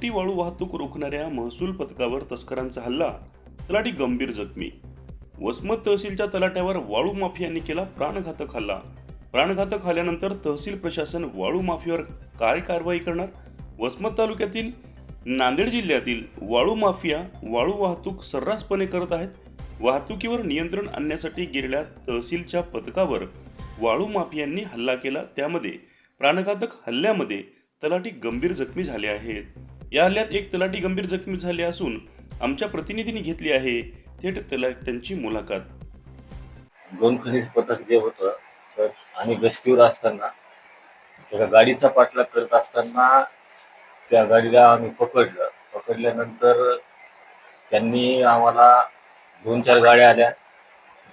उपटी वाळू वाहतूक रोखणाऱ्या महसूल पथकावर तस्करांचा हल्ला तलाठी गंभीर जखमी. वसमत तहसीलच्या तलाट्यावर वाळू माफियांनी केला प्राणघातक हल्ला. प्राणघातक हल्ल्यानंतर तहसील प्रशासन वाळू माफियावर काय कारवाई करणार? वसमत तालुक्यातील नांदेड जिल्ह्यातील वाळू माफिया वाळू वाहतूक सर्रासपणे करत आहेत. वाहतुकीवर नियंत्रण आणण्यासाठी गेलेल्या तहसीलच्या पथकावर वाळू माफियांनी हल्ला केला. त्यामध्ये प्राणघातक हल्ल्यामध्ये तलाठी गंभीर जखमी झाले आहेत. या हल्ल्यात एक तलाठी गंभीर जखमी झाले असून आमच्या प्रतिनिधींनी घेतली आहे थेट तलाट्यांची मुलाखत. दोन खनिज पथक जे होतं तर आम्ही गस्तीवर असताना एका गाडीचा पाठलाग करत असताना त्या गाडीला आम्ही पकडलं. पकडल्यानंतर त्यांनी आम्हाला दोन चार गाड्या आल्या.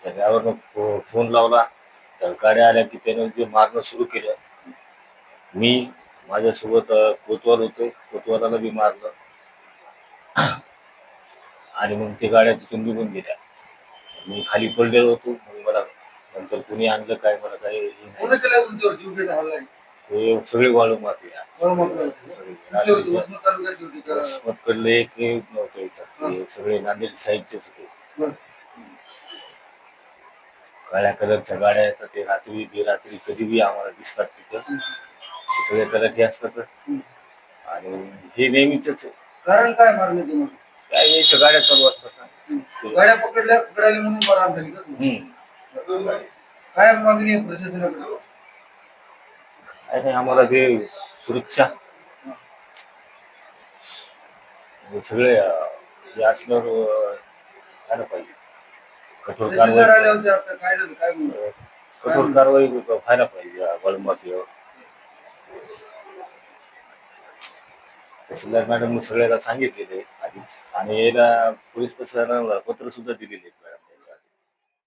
त्या ड्रायव्हरनं फो फोन लावला. त्या गाड्या आल्या की त्यानं जे मारणं सुरू केलं मी माझ्यासोबत कोतवाल होते. कोतवालाला बी मारलं. आणि मग ते गाड्या तिथून निघून गेल्या. मी खाली पडलेलो होतो. मग मला नंतर कुणी आणलं काय? मला काय हे हे सगळे वाळू माफिया वाळू माफिया. सगळे. कुठले होते? नांदेडच्या- वसमत तालुक्यातली होती का? वसमतकडले एक नव्हतं सगळे नांदेड साईडचेच होते. काळ्या कलरच्या गाड्या येतात ते रात्री बेरात्री कधी बी आम्हाला दिसतात तिथं. सगळे तलाठी असतात. आणि हे नेहमीच आहे कारण काय मारण्याचे मग काय यायच्या गाड्या चालू असतात. ते- गाड्या पकडल्या पकडायला म्हणून मारहाण झाली का तुम्ही? हम्म. काय मागणी आहे प्रशासनाकडे काय नाही आम्हाला ते सुरक्षा हे सगळे अं, हे असल्यावर अं, झालं पाहिजे कठोर तहसीलदार आले कारवाई होते आता काय झालं काय म्हणलं? कठोर कारवाई व्हायला पाहिजे बळमाफीवर तहसीलदार मॅडम सगळ्याला सांगितलेले आधीच. आणि याला पोलीस प्रशासनाला पत्र सुद्धा दिलेले आहेत मॅडम.